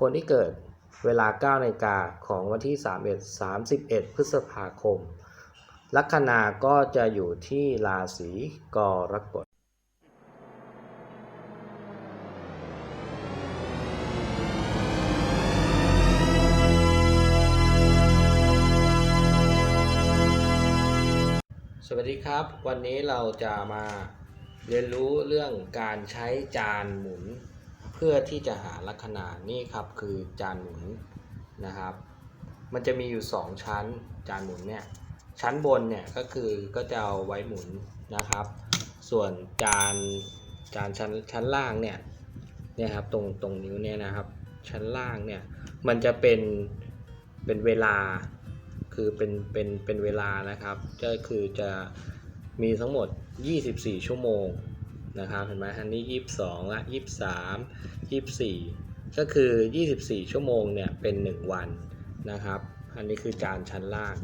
คนที่เกิดเวลา9นาฬิกาของวันที่ 31 31 พฤษภาคม ลัคนาก็จะอยู่ที่ราศีกรกฎสวัสดีครับ วันนี้เราจะมาเรียนรู้เรื่องการใช้จานหมุน เพื่อที่จะหาลัคนานี่ครับคือจานหมุนนะครับ มันจะมีอยู่ 2 ชั้นจานหมุนเนี่ยชั้นบนเนี่ยก็คือก็จะเอาไว้หมุนนะครับ ส่วนจานจานชั้นชั้นล่างเนี่ยเนี่ยครับตรงตรงนิ้วเนี่ยนะครับ ชั้นล่างเนี่ยมันจะเป็นเป็นเวลาคือเป็นเป็นเป็นเวลานะครับ ก็คือจะมีทั้งหมด 24 ชั่วโมง นะครับเห็นไหมอันนี้22ละ23 24ก็คือ 24 ชั่วโมงเนี่ยเป็น 1 วันนะครับ อันนี้คือจานชั้นล่าง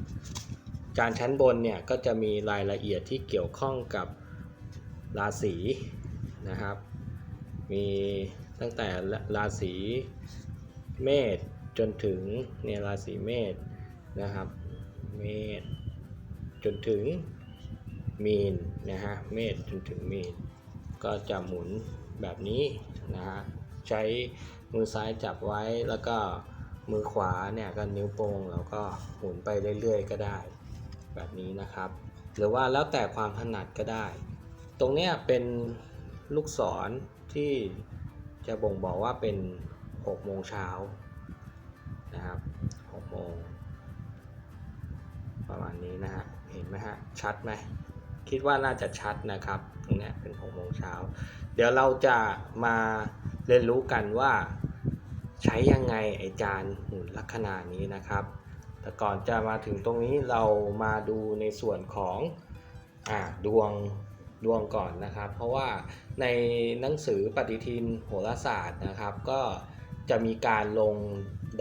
จานชั้นบนเนี่ยก็จะมีรายละเอียดที่เกี่ยวข้องกับราศีนะครับ มีตั้งแต่ราศีเมษจนถึงเนี่ยราศีเมษนะครับ เมษจนถึงมีนนะฮะ เมษจนถึงมีน ก็จะหมุนแบบนี้นะฮะใช้มือซ้ายจับไว้แล้วก็มือขวาเนี่ยก็นิ้วโป้งแล้วก็หมุนไปเรื่อยๆ ก็ได้ แบบนี้นะครับ หรือว่าแล้วแต่ความถนัดก็ได้ ตรงเนี้ยเป็นลูกศรที่จะบ่งบอกว่าเป็น6โมงเช้านะครับ6โมงประมาณนี้นะฮะ เห็นไหมฮะ ชัดไหม คิดว่าน่าจะชัดนะครับ นี้เป็น6โมงเช้า เดี๋ยวเราจะมาเรียนรู้กันว่า ใช้ยังไงไอจานหมุนลัคนานี้นะครับ แต่ก่อนจะมาถึงตรงนี้เรามาดูในส่วนของอ่าดวงดวงก่อนนะครับ เพราะว่าในหนังสือปฏิทินโหราศาสตร์นะครับ ก็จะมีการลง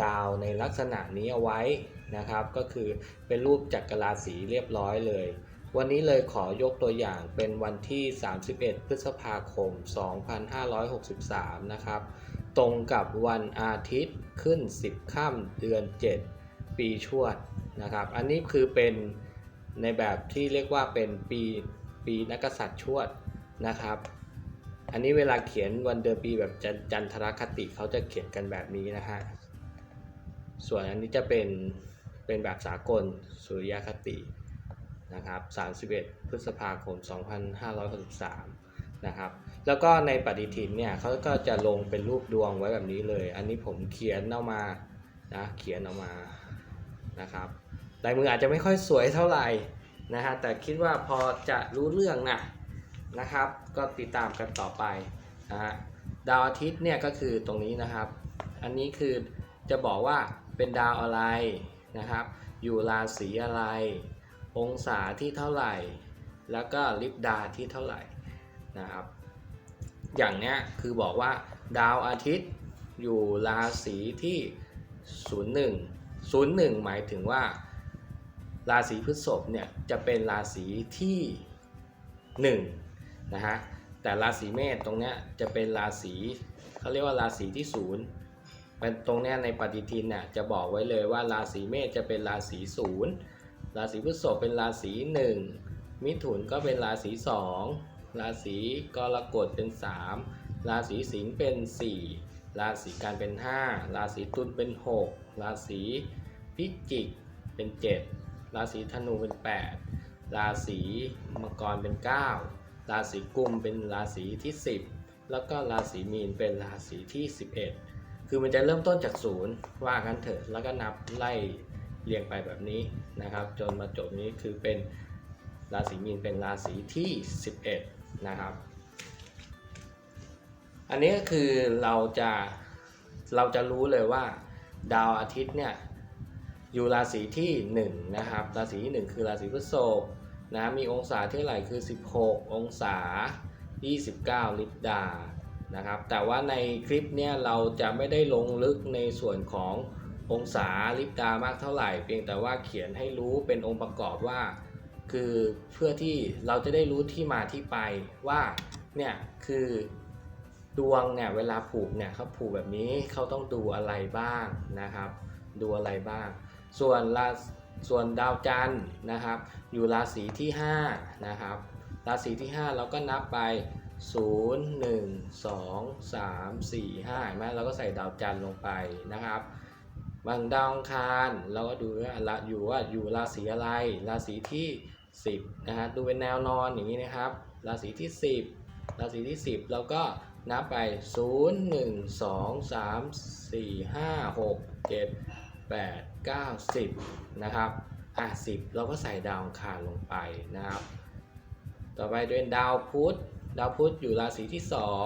ดาวในลักษณะนี้เอาไว้นะครับ ก็คือเป็นรูปจักรราศีเรียบร้อยเลย วันนี้เลยขอยกตัวอย่างเป็นวันที่ 31 พฤษภาคม 2563 นะครับ ตรงกับวันอาทิตย์ขึ้น 10 ค่ำเดือน 7 ปีชวดนะครับ อันนี้คือเป็นในแบบที่เรียกว่าเป็นปีปีนักษัตริย์ชวดนะครับ อันนี้เวลาเขียนวันเดือนปีแบบจันจันทรคติเขาจะเขียนกันแบบนี้นะฮะ ส่วนอันนี้จะเป็นเป็นแบบสากลสุริยคติ นะครับ 31 พฤษภาคม 2563 นะครับ แล้วก็ในปฏิทินเนี่ยเขาก็จะลงเป็นรูปดวงไว้แบบนี้เลย อันนี้ผมเขียนเอามานะเขียนออกมานะครับลายมืออาจจะไม่ค่อยสวยเท่าไหร่นะฮะแต่คิดว่าพอจะรู้เรื่องนะนะครับ ก็ติดตามกันต่อไปนะฮะดาวอาทิตย์เนี่ยก็คือตรงนี้นะครับ อันนี้คือจะบอกว่าเป็นดาวอะไรนะครับ อยู่ราศีอะไร องศาที่เท่าไหร่ แล้วก็ลิบดาที่เท่าไหร่นะครับ อย่างเนี้ยคือบอกว่าดาวอาทิตย์อยู่ราศีที่ 01 01 หมายถึงว่า ราศีพฤษภเนี่ยจะเป็นราศีที่ 1 นะฮะ แต่ราศีเมษตรงเนี้ยจะเป็นราศีเขาเรียกว่าราศีที่ศูนย์เป็นตรงเนี้ยในปฏิทินเนี่ยจะบอกไว้เลยว่าราศีเมษจะเป็นราศีศูนย์ ราศีพฤษภเป็นราศีหนึ่งมิถุนก็เป็นราศีสองราศีกรกฎเป็น3ราศีสิงห์เป็น4ราศีกันเป็น5ราศีตุลเป็น6ราศีพิจิกเป็น7ราศีธนูเป็น8ราศีมังกรเป็น9ราศีกุมเป็นราศีที่10แล้วก็ราศีมีนเป็นราศีที่11คือมันจะเริ่มต้นจากศูนย์ว่ากันเถอะแล้วก็นับไล่ เรียงไปแบบนี้นะครับ จนมาจบนี้คือเป็นราศีมีนเป็นราศีที่ 11 นะครับ อันนี้ก็คือเราจะเราจะรู้เลยว่าดาวอาทิตย์เนี่ยอยู่ราศีที่1นะครับราศีที่ 1 คือราศีพฤษภนะมีองศาเท่าไหร่คือ 16 องศา 29 ลิบดานะครับแต่ว่าในคลิปเนี่ยเราจะไม่ได้ลงลึกในส่วนของ องศาลิบดามากเท่าไหร่ เพียงแต่ว่าเขียนให้รู้เป็นองค์ประกอบว่า คือเพื่อที่เราจะได้รู้ที่มาที่ไปว่าเนี่ยคือดวงเนี่ยเวลาผูกเนี่ยเขาผูกแบบนี้เขาต้องดูอะไรบ้างนะครับ ดูอะไรบ้าง ส่วนราส่วนดาวจันทร์นะครับ อยู่ราศีที่5นะครับราศีที่ 5 เราก็นับไป 0 1 2 3 4 5เห็นไหมเราก็ใส่ดาวจันทร์ลงไปนะครับ บางดาวอังคารเราก็ดูว่าอยู่ว่าอยู่ราศีอะไร ราศีที่ 10นะฮะดูเป็นแนวนอนอย่างนี้นะครับ ราศีที่ 10 ราศีที่ 10 เราก็นับไป 0 1 2 3 4 5 6 7 8 9 10นะครับอะ10 เราก็ใส่ดาวอังคารลงไปนะครับ ต่อไปเป็นดาวพุธดาวพุธอยู่ราศีที่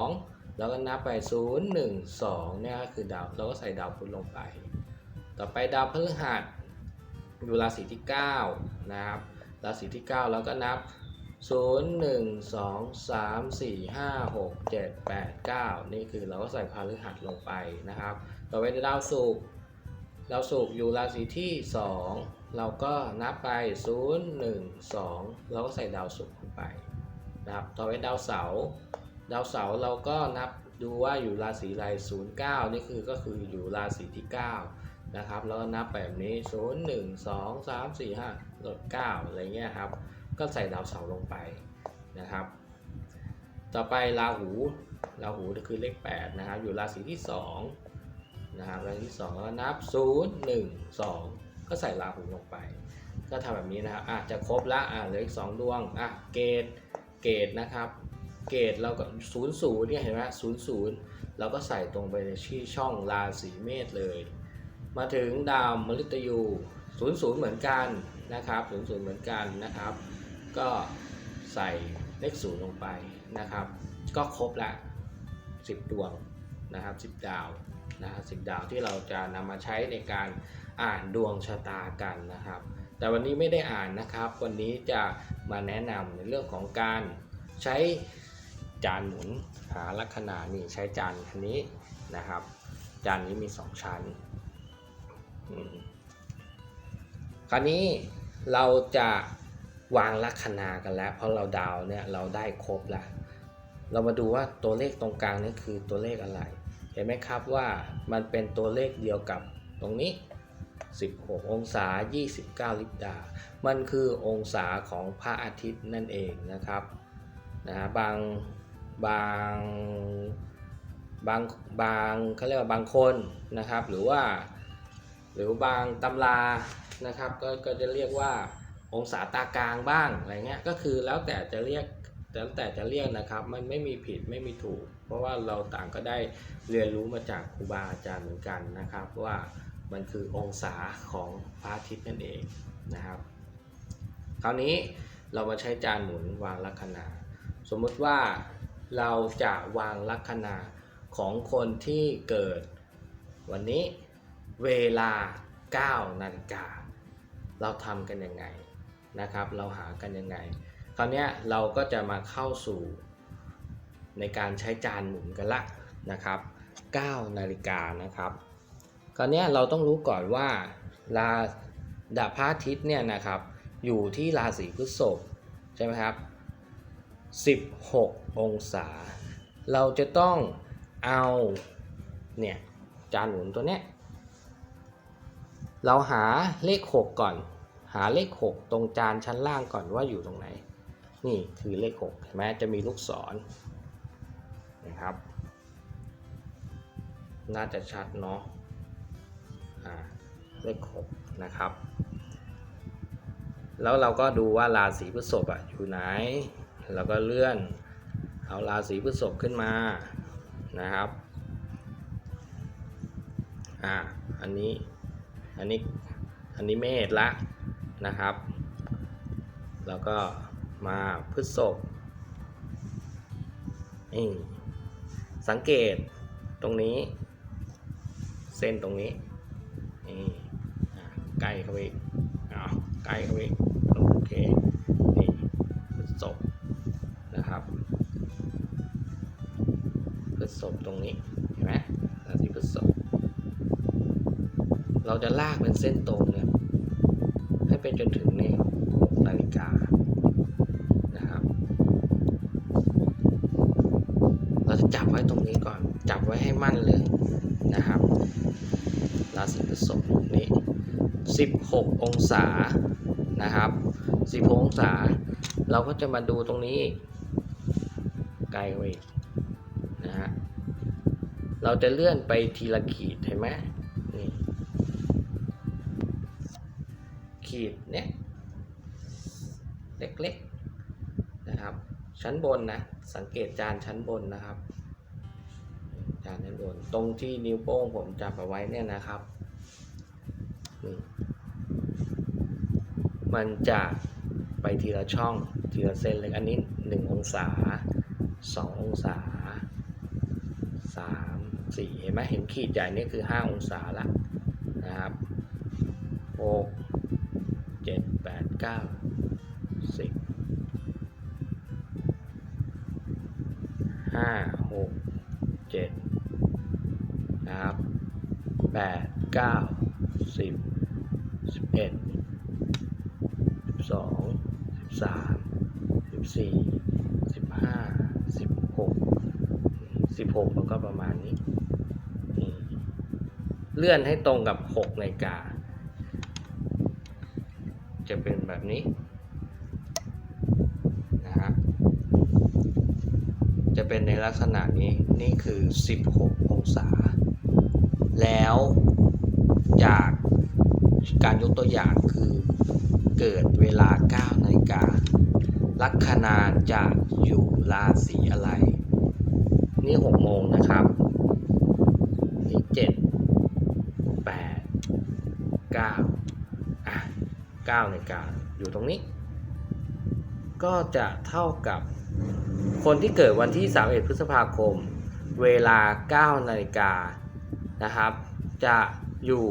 2 เราก็นับไป 0 1 2เนี่ยคือดาวเราก็ใส่ดาวพุธลงไป ต่อไปดาวพฤหัสอยู่ราศีที่ 9 นะครับ ราศีที่9เราก็นับ 0 1 2 3 4 5 6 7 8 9 นี่คือเราก็ใส่พฤหัสลงไปนะครับ ต่อไปดาวศุกร์ดาวศุกร์อยู่ราศีที่ 2 เราก็นับไป 0 1 2 เราก็ใส่ดาวศุกร์ลงไปนะครับ ต่อไปดาวเสาร์ดาวเสาร์เราก็นับดูว่าอยู่ราศีอะไร09 นี่คือก็คืออยู่ราศีที่ 9 นะครับ แล้วก็นับแบบนี้ 0 1 2 3 4 5ลด9อะไรเงี้ยครับ ก็ใส่ดาวเสาร์ลงไปนะครับ ต่อไปราหู ราหูก็คือเลข8นะครับ อยู่ราศีที่2นะครับ ราศีที่2แล้วก็นับ 0 1 2 ก็ใส่ราหูลงไป ก็ทำแบบนี้นะครับอะจะครบละอะเหลืออีก 2 ดวงอะเกตเกตนะครับ เกตเราก็0 0เนี่ยเห็นไหม0 0เราก็ใส่ตรงไปในที่ช่องราศีเมษเลย มาถึงดาวมฤตยู0 0เหมือนกันนะครับ0 0เหมือนกันนะครับ ก็ใส่เลข0ลงไปนะครับ ก็ครบละ 10 ดวงนะครับ 10 ดาวนะครับ10 ดาวที่เราจะนำมาใช้ในการอ่านดวงชะตากันนะครับ แต่วันนี้ไม่ได้อ่านนะครับ วันนี้จะมาแนะนำในเรื่องของการใช้จานหมุนหาลัคนานี่ใช้จานคันนี้นะครับ จานนี้มี 2 ชั้น คราวนี้เราจะวางลัคนากันแล้ว เพราะเราดาวเนี่ยเราได้ครบแล้วเรามาดูว่าตัวเลขตรงกลางนี่คือตัวเลขอะไร เห็นไหมครับว่ามันเป็นตัวเลขเดียวกับตรงนี้ 16 องศา 29 ลิบดา มันคือองศาของพระอาทิตย์นั่นเองนะครับนะฮะบางบางบางบางเขาเรียกว่าบางคนนะครับ หรือว่า หรือบางตำรานะครับก็ก็จะเรียกว่าองศาตากลางบ้างอะไรเงี้ยก็คือแล้วแต่จะเรียกแล้วแต่จะเรียกนะครับ มันไม่มีผิดไม่มีถูก เพราะว่าเราต่างก็ได้เรียนรู้มาจากครูบาอาจารย์เหมือนกันนะครับ ว่ามันคือองศาของพระอาทิตย์นั่นเองนะครับ คราวนี้เรามาใช้จานหมุนวางลัคนาสมมุติว่าเราจะวางลัคนาของคนที่เกิดวันนี้ เวลา 9นาฬิกา เราทำกันยังไงนะครับ เราหากันยังไง คราวนี้เราก็จะมาเข้าสู่ในการใช้จานหมุนกันละนะครับ9นาฬิกานะครับ คราวนี้เราต้องรู้ก่อนว่าราดาพระอาทิตย์เนี่ยนะครับ อยู่ที่ราศีพฤษภใช่ไหมครับ 16 องศา เราจะต้องเอาเนี่ยจานหมุนตัวเนี้ย เราหาเลข 6 ก่อน หาเลข 6 ตรงจานชั้นล่างก่อนว่าอยู่ตรงไหน นี่คือเลข6เห็นไหมจะมีลูกศรนะครับ น่าจะชัดเนาะอ่าเลข 6 นะครับ แล้วเราก็ดูว่าราศีพฤษภอะอยู่ไหน แล้วก็เลื่อนเอาราศีพฤษภขึ้นมานะครับ อ่า อันนี้ อันนี้อันนี้เมษละนะครับ แล้วก็มาพฤษภนี่สังเกตตรงนี้ เส้นตรงนี้นี่ใกล้เข้าไปอีกอ้าใกล้เข้าไปโอเคนี่พฤษภนะครับพฤษภตรงนี้เห็นไหมราศีพฤษภ เราจะลากเป็นเส้นตรงเนี่ยให้ไปจนถึงใน6นาฬิกานะครับ เราจะจับไว้ตรงนี้ก่อน จับไว้ให้มั่นเลยนะครับ ราศีพฤษภนี้ 16 องศานะครับ 16 องศา เราก็จะมาดูตรงนี้อีกไกลไว้นะฮะเราจะเลื่อนไปทีละขีดเห็นไหม ขีดเนี้ยเล็กๆนะครับ ชั้นบนนะ สังเกตจานชั้นบนนะครับ จานชั้นบน ตรงที่นิ้วโป้งผมจับเอาไว้เนี่ยนะครับ มันจะไปทีละช่องทีละเส้นเล็กอันนี้หนึ่งองศาสององศาสามสี่เห็นไหมเห็นขีดใหญ่นี่คือห้าองศาละนะครับหก เจ็ดแปดเก้าสิบห้าหกเจ็ดนะครับแปดเก้าสิบสิบเอ็ดสิบสองสิบสามสิบสี่สิบห้าสิบหกสิบหกมันก็ประมาณนี้ เลื่อนให้ตรงกับหกนาฬิกา จะเป็นแบบนี้นะฮะจะเป็นในลักษณะนี้นี่คือ 16 องศา แล้วจากการยกตัวอย่างคือเกิดเวลา 9นาฬิกาลัคนาจะอยู่ราศีอะไร นี่ 6 โมงนะครับ นี่ 7 8 9อะ 9นาฬิกาอยู่ตรงนี้ ก็จะเท่ากับคนที่เกิดวันที่ 31 พฤษภาคม เวลา 9 นาฬิกานะครับ จะอยู่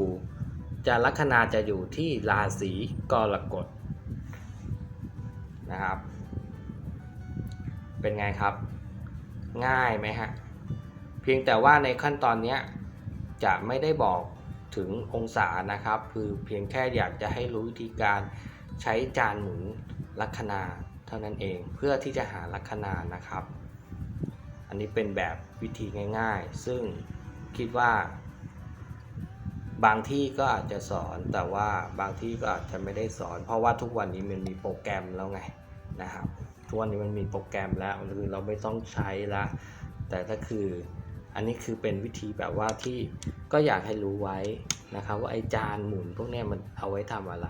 จะลัคนาจะอยู่ที่ราศีกรกฎนะครับ เป็นไงครับ ง่ายไหมฮะ เพียงแต่ว่าในขั้นตอนนี้จะไม่ได้บอก ถึงองศานะครับ คือเพียงแค่อยากจะให้รู้วิธีการใช้จานหมุนลัคนาเท่านั้นเองเพื่อที่จะหาลัคนานะครับ อันนี้เป็นแบบวิธีง่าย ๆ ซึ่งคิดว่า บางที่ก็อาจจะสอนแต่ว่าบางที่ก็อาจจะไม่ได้สอน เพราะว่าทุกวันนี้มันมีโปรแกรมแล้วไงนะครับทุกวันนี้มันมีโปรแกรมแล้วคือเราไม่ต้องใช้ละแต่ถ้าคือ อันนี้คือเป็นวิธีแบบว่าที่ก็อยากให้รู้ไว้นะครับว่าไอจานหมุนพวกนี้มันเอาไว้ทำอะไร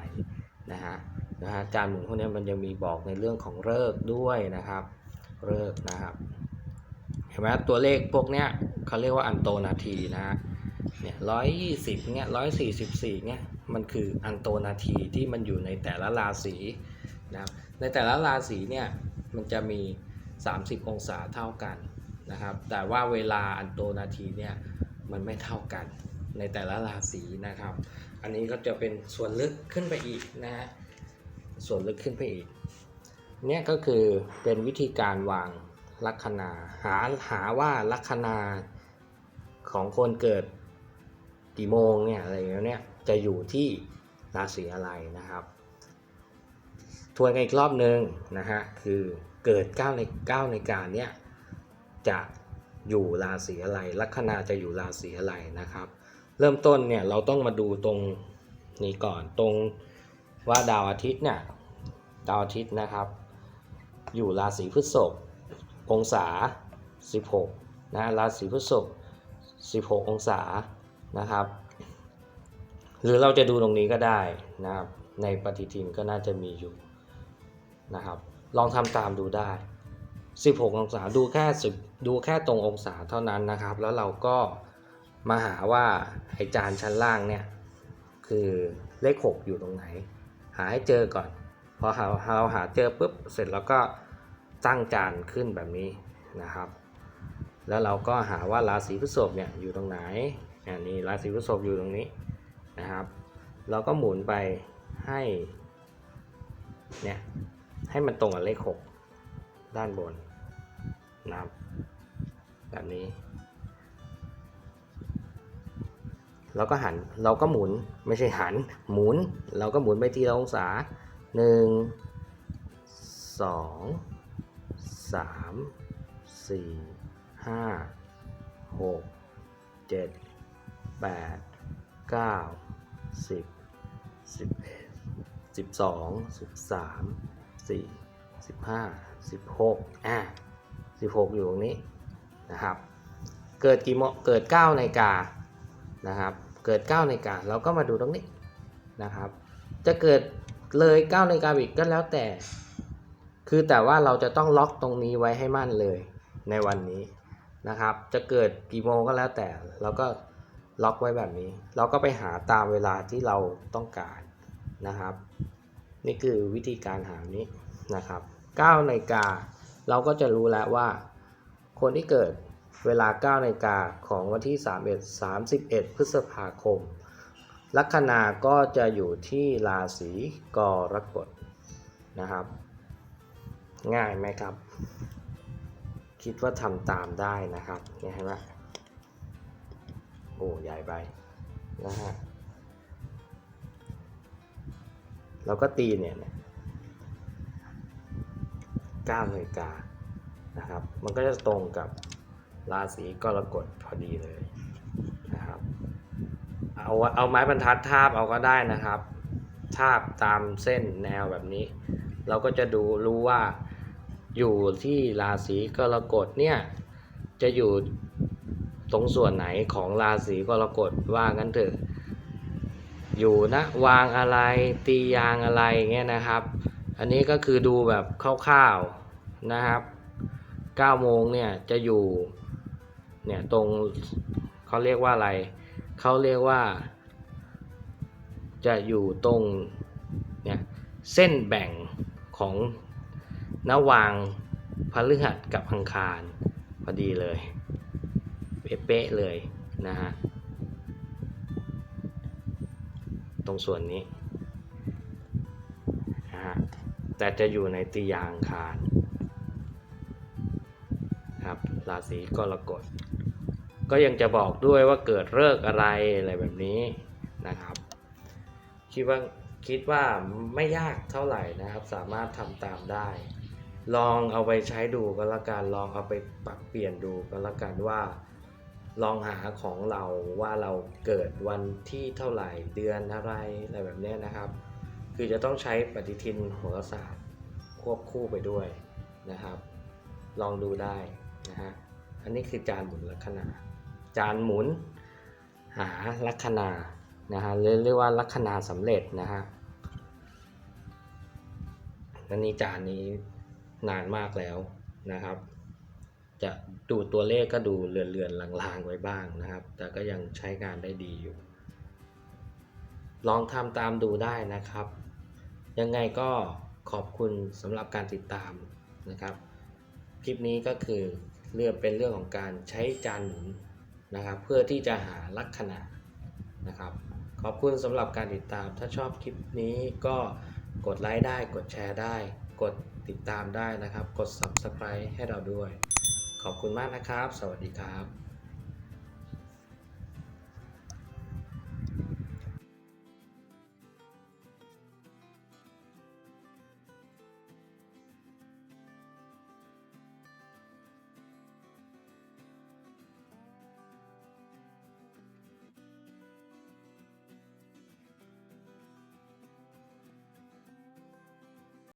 นะฮะนะฮะจานหมุนพวกนี้มันยังมีบอกในเรื่องของเลิกด้วยนะครับเลิกนะครับเห็นไหมตัวเลขพวกเนี้ยเขาเรียกว่าอันโตนาทีนะฮะเนี่ยร้อยยี่สิบเนี้ยร้อยสี่สิบสี่เนี้ยมันคืออันโตนาทีที่มันอยู่ในแต่ละราศีนะครับในแต่ละราศีเนี่ยมันจะมี 30 องศาเท่ากัน นะครับแต่ว่าเวลาอันโตนาทีเนี่ยมันไม่เท่ากันในแต่ละราศีนะครับ อันนี้ก็จะเป็นส่วนลึกขึ้นไปอีกนะฮะส่วนลึกขึ้นไปอีกเนี่ยก็คือเป็นวิธีการวางลัคนาหาหาว่าลัคนาของคนเกิดกี่โมงเนี่ยอะไรอย่างเงี้ยเนี่ยจะอยู่ที่ราศีอะไรนะครับทวนกันอีกรอบหนึ่งนะฮะคือเกิด9ใน9ในการเนี่ย จะอยู่ราศีอะไร ลัคนาจะอยู่ราศีอะไรนะครับ เริ่มต้นเนี่ยเราต้องมาดูตรงนี้ก่อนตรงว่าดาวอาทิตย์เนี่ยดาวอาทิตย์นะครับ อยู่ราศีพฤษภองศา 16นะราศีพฤษภ16 องศานะครับ หรือเราจะดูตรงนี้ก็ได้นะครับในปฏิทินก็น่าจะมีอยู่นะครับ ลองทำตามดูได้ 16 องศาดูแค่10ดูแค่ตรงองศาเท่านั้นนะครับ แล้วเราก็มาหาว่าไอจานชั้นล่างเนี่ยคือเลข 6 อยู่ตรงไหน หาให้เจอก่อน พอหาเราหาเจอปุ๊บเสร็จแล้วก็ตั้งจานขึ้นแบบนี้นะครับ แล้วเราก็หาว่าราศีพฤษภเนี่ยอยู่ตรงไหนอันนี้ราศีพฤษภอยู่ตรงนี้นะครับ เราก็หมุนไปให้เนี่ยให้มันตรงกับเลข 6 ด้านบน นะครับแบบนี้ เราก็หันเราก็หมุนไม่ใช่หันหมุน เราก็หมุนไปทีละองศาหนึ่งสองสามสี่ห้าหกเจ็ดแปดเก้าสิบสิบเอ็ดสิบสองสิบสามสี่สิบห้าสิบหกอะ สิบหกอยู่ตรงนี้นะครับ เกิดกี่โมเกิด9นาฬิกานะครับ เกิด9นาฬิกาเราก็มาดูตรงนี้นะครับ จะเกิดเลย9นาฬิกาอีกก็แล้วแต่ คือแต่ว่าเราจะต้องล็อกตรงนี้ไว้ให้มั่นเลยในวันนี้นะครับ จะเกิดกี่โมงก็แล้วแต่เราก็ล็อกไว้แบบนี้ เราก็ไปหาตามเวลาที่เราต้องการนะครับ นี่คือวิธีการหานี้นะครับ9นาฬิกา เราก็จะรู้แล้วว่า คนที่เกิดเวลา9นาฬิกาของวันที่ 31 31 พฤษภาคม ลัคนาก็จะอยู่ที่ราศีกรกฎนะครับ ง่ายไหมครับ คิดว่าทำตามได้นะครับเนี่ยเห็นไหมโอ้ใหญ่ไปนะฮะเราก็ตีเนี่ย 9นาฬิกานะครับ มันก็จะตรงกับราศีกรกฎพอดีเลยนะครับ เอาเอาไม้บรรทัดทาบเอาก็ได้นะครับ ทาบตามเส้นแนวแบบนี้ เราก็จะดูรู้ว่าอยู่ที่ราศีกรกฎเนี่ยจะอยู่ตรงส่วนไหนของราศีกรกฎว่างั้นเถอะ อยู่นะวางอะไรตียางอะไรเงี้ยนะครับ อันนี้ก็คือดูแบบคร่าวๆนะครับ9โมงเนี่ยจะอยู่เนี่ยตรงเขาเรียกว่าอะไรเขาเรียกว่า จะอยู่ตรงเนี่ยเส้นแบ่งของนวางพฤหัสกับอังคารพอดีเลยเป๊ะๆเลยนะฮะตรงส่วนนี้นะฮะ แต่จะอยู่ในตียางอังคารครับราศีกรกฎก็ยังจะบอกด้วยว่าเกิดเลิกอะไรอะไรแบบนี้นะครับ คิดว่าคิดว่าไม่ยากเท่าไหร่นะครับ สามารถทำตามได้ ลองเอาไปใช้ดูก็แล้วกันลองเอาไปปรับเปลี่ยนดูก็แล้วกันว่า ลองหาของเราว่าเราเกิดวันที่เท่าไหร่เดือนอะไรอะไรแบบนี้นะครับ คือจะต้องใช้ปฏิทินโหราศาสตร์ควบคู่ไปด้วยนะครับ ลองดูได้นะฮะอันนี้คือจานหมุนลัคนา จานหมุนหาลัคนานะฮะเรียกว่าลัคนาสำเร็จนะฮะอันนี้จานนี้นานมากแล้วนะครับ จะดูตัวเลขก็ดูเลือนๆลางๆไว้บ้างนะครับ แต่ก็ยังใช้งานได้ดีอยู่ ลองทำตามดูได้นะครับ ยังไงก็ขอบคุณสำหรับการติดตามนะครับ คลิปนี้ก็คือเรื่องเป็นเรื่องของการใช้จานหมุนนะครับ เพื่อที่จะหาลัคนานะครับ ขอบคุณสำหรับการติดตาม ถ้าชอบคลิปนี้ก็กดไลค์ได้ กดแชร์ได้ กดติดตามได้นะครับ กด Subscribe ให้เราด้วย ขอบคุณมากนะครับ สวัสดีครับ